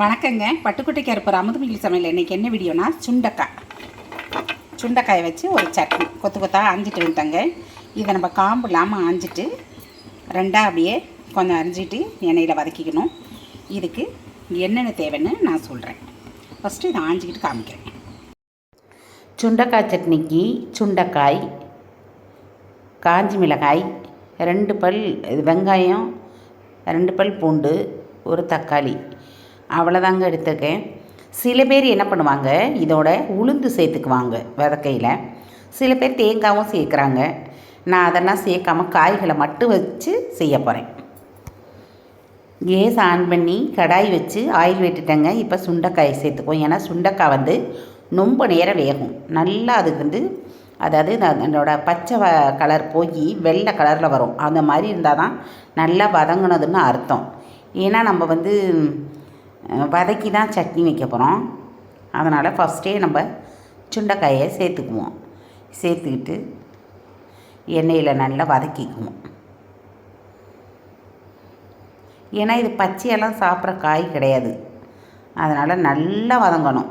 வணக்கங்க. பட்டுக்குட்டி கருப்பர் அமுதுமிகில் சமையல் இன்றைக்கி என்ன வீடியோனா சுண்டக்காய். சுண்டக்காயை வச்சு ஒரு சட்னி. கொத்து கொத்தாக ஆஞ்சிட்டு வந்துட்டாங்க. இதை நம்ம காம்பு இல்லாமல் ஆஞ்சிட்டு ரெண்டாக அப்படியே கொஞ்சம் அரிஞ்சிட்டு எண்ணெயில் வதக்கிக்கணும். இதுக்கு என்னென்ன தேவைன்னு நான் சொல்கிறேன் ஃபஸ்ட்டு இதை ஆஞ்சிக்கிட்டு காமிக்கிறேன். சுண்டக்காய் சட்னிக்கு சுண்டக்காய் காஞ்சி மிளகாய் ரெண்டு பல் இது வெங்காயம் ரெண்டு பல் பூண்டு ஒரு தக்காளி. அவ்வளோதாங்க எடுத்திருக்கேன். சில பேர் என்ன பண்ணுவாங்க இதோட உளுந்து சேர்த்துக்குவாங்க விதக்கையில். சில பேர் தேங்காயும் சேர்க்குறாங்க. நான் அதெல்லாம் சேர்க்காம காய்களை மட்டும் வச்சு செய்ய போகிறேன் கேஸ் ஆன் பண்ணி கடாய் வச்சு ஆயில் விட்டுட்டேங்க. இப்போ சுண்டைக்காயை சேர்த்துக்குவோம். ஏன்னா சுண்டைக்காய் வந்து ரொம்ப நேரம் வேகும். நல்லா அதுக்கு வந்து அதாவது அதனோட பச்சை வ கலர் போய் வெள்ளை கலரில் வரும். அந்த மாதிரி இருந்தால் தான் நல்லா வதங்கினதுன்னு அர்த்தம். ஏன்னா நம்ம வந்து வதக்கி தான் சட்னி வைக்க போகிறோம் அதனால் ஃபஸ்ட்டே நம்ம சுண்டைக்காயை சேர்த்துக்குவோம். சேர்த்துக்கிட்டு எண்ணெயில் நல்லா வதக்கிக்குவோம். ஏன்னா இது பச்சையெல்லாம் சாப்பிட்ற காய் கிடையாது. அதனால் நல்லா வதங்கணும்.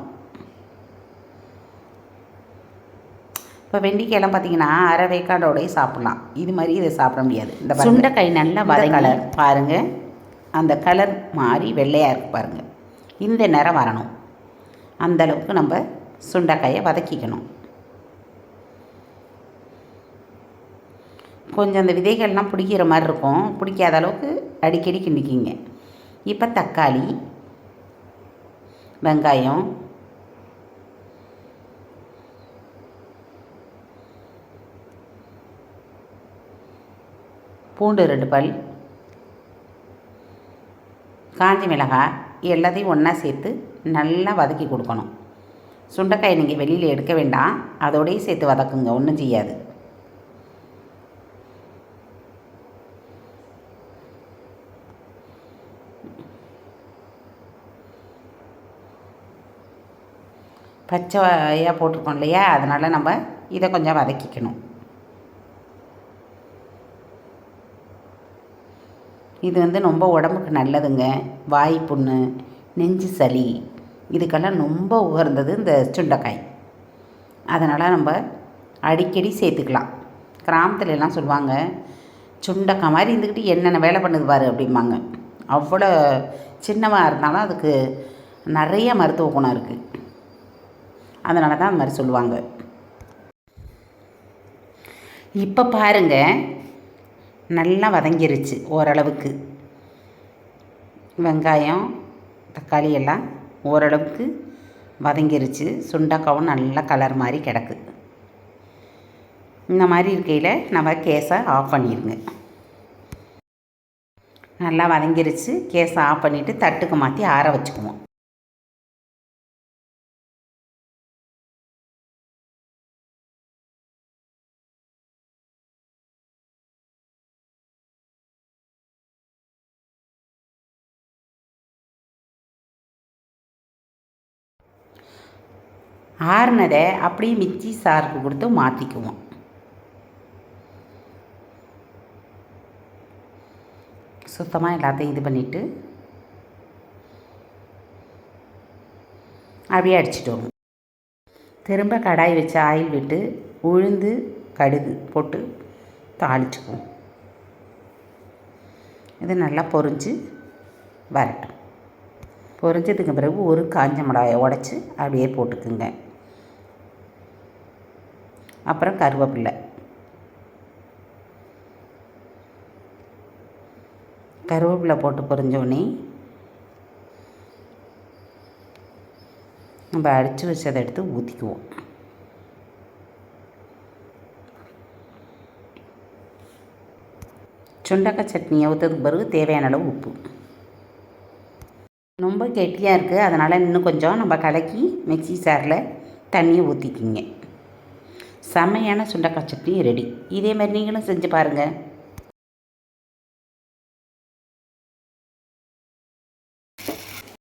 இப்போ வெண்டிக்காயெல்லாம் பார்த்தீங்கன்னா அரை வேக்காடோடய சாப்பிட்லாம். இது மாதிரி இதை சாப்பிட முடியாது. இந்த சுண்டைக்காய் நல்லா வத கலர் பாருங்கள் அந்த கலர் மாறி வெள்ளையாக இருக்கு பாருங்கள் இந்த நிறம் வரணும். அந்தளவுக்கு நம்ம சுண்டைக்காயை வதக்கிக்கணும். கொஞ்சம் அந்த விதைகள்லாம் பிடிக்கிற மாதிரி இருக்கும். பிடிக்காத அளவுக்கு அடிக்கடி கிண்டிக்கிங்க. இப்போ தக்காளி வெங்காயம் பூண்டு ரெண்டு பல் காஞ்சி மிளகாய் எல்லாத்தையும் ஒன்றா சேர்த்து நல்லா வதக்கி கொடுக்கணும். சுண்டைக்காய் நீங்கள் வெளியில் எடுக்க வேண்டாம். அதோடயே சேர்த்து வதக்குங்க ஒன்றும் செய்யாது. பச்சையாக போட்டிருக்கோம் இல்லையா? அதனால் நம்ம இதை கொஞ்சம் வதக்கிக்கணும். இது வந்து ரொம்ப உடம்புக்கு நல்லதுங்க. வாய் புண்ணு நெஞ்சு சளி. இதுக்கெல்லாம் ரொம்ப உகர்ந்தது இந்த சுண்டைக்காய். அதனால் நம்ம அடிக்கடி சேர்த்துக்கலாம். கிராமத்துல எல்லாம் சொல்லுவாங்க சுண்டைக்காய் மாதிரி இருந்துக்கிட்டு என்னென்ன வேலை பண்ணுது பாரு அப்படிம்பாங்க. அவ்வளோ சின்னமாக இருந்தாலும் அதுக்கு நிறைய மருத்துவ குணம் இருக்குது அதனால தான் அந்த மாதிரி சொல்லுவாங்க. இப்போ பாருங்கள் நல்லா வதங்கிருச்சு ஓரளவுக்கு. வெங்காயம் தக்காளி எல்லாம் ஓரளவுக்கு வதங்கிருச்சு. சுண்டக்காவும் நல்லா கலர் மாதிரி கிடக்கு. இந்த மாதிரி இருக்கையில் நம்ம கேஸை ஆஃப் பண்ணிடுங்க நல்லா வதங்கிருச்சு. கேஸை ஆஃப் பண்ணிவிட்டு தட்டுக்கு மாற்றி ஆற வச்சுக்குவோம். ஆறுனதை அப்படியே மிச்சி சாருக்கு கொடுத்து மாற்றிக்குவோம் சுத்தமாக எல்லாத்தையும் இது பண்ணிவிட்டு அப்படியே அடிச்சிட்டு வருவோம். திரும்ப கடாய் வச்சு ஆயில் விட்டு உளுந்து கடுகு போட்டு தாளிச்சுக்குவோம். இது நல்லா பொரிஞ்சு வரட்டும். பொரிஞ்சதுக்கு பிறகு ஒரு காஞ்ச மிளகாயை உடச்சி அப்படியே போட்டுக்குங்க. அப்புறம் கருவேப்பில்லை கருவேப்பிலை போட்டு பொரிஞ்சோடனே நம்ம அடித்து வச்சதை எடுத்து ஊற்றிக்குவோம் சுண்டக்காய் சட்னியை ஊற்றதுக்கு பிறகு தேவையான அளவு உப்பு. ரொம்ப கெட்டியாக இருக்குது அதனால் இன்னும் கொஞ்சம் நம்ம கலக்கி மிக்சி சாரில் தண்ணியை ஊற்றிக்கிங்க செம்மையான சுண்டக்காய் சட்னி ரெடி. இதே மாதிரி நீங்களும் செஞ்சு பாருங்கள்